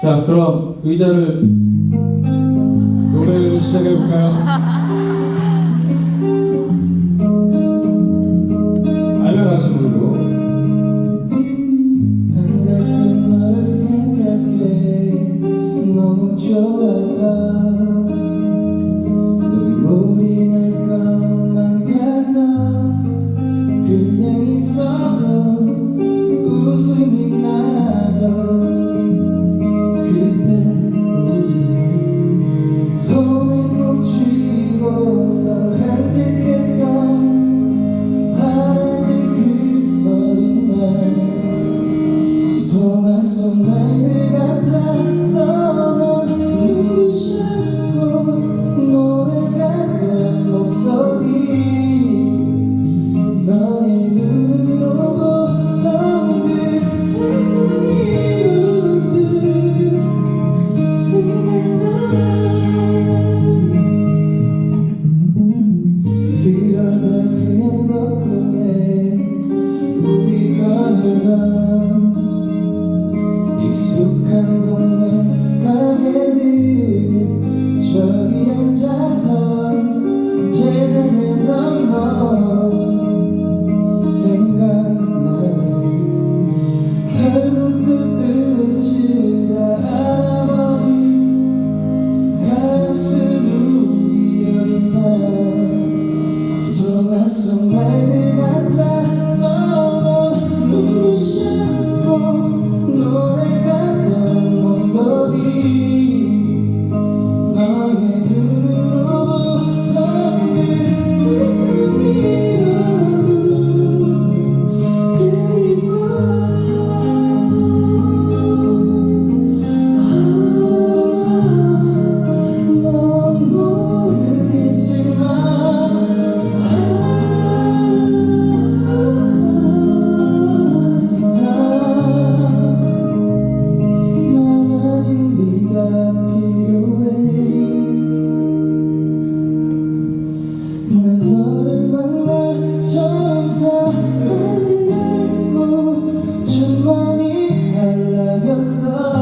자, 그럼 의자를 노래를 시작해 볼까요? 날 생각해 너무 좋아서. 한 동네 가게들 저기 앉아서 재생했던 너 생각나네 결국 그 끝을 다 알아버린 가슴은 이 어린 말 so